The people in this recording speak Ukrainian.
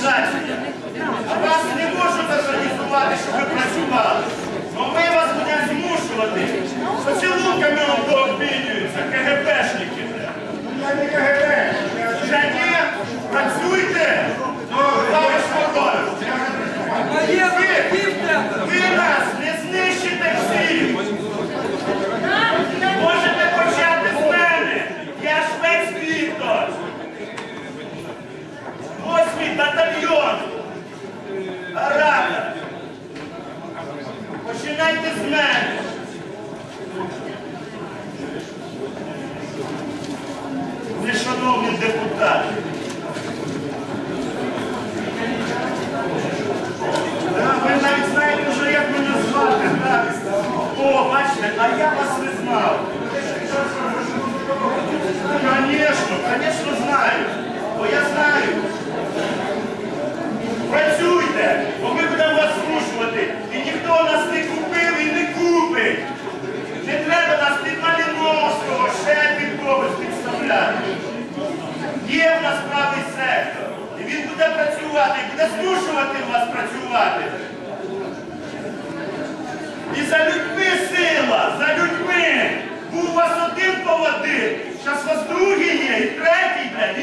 значення. Вас не можуть зорганізувати, щоб ви працювали. Але ми вас будемо змушувати. Поцілунками обмінюються, КГБшники. Я не КГБ. Вже ні, працюйте, але свободу. Ви нас батальйон. Рада. Починайте з мене. Нешановні депутати. Ви навіть знаєте вже, як мене звати. О, бачите, а я вас не знав. Є в нас правий сектор. І він буде працювати, буде змушувати вас працювати. І за людьми сила, за людьми. Був у вас один поводир, зараз у вас другий є, і третій йде,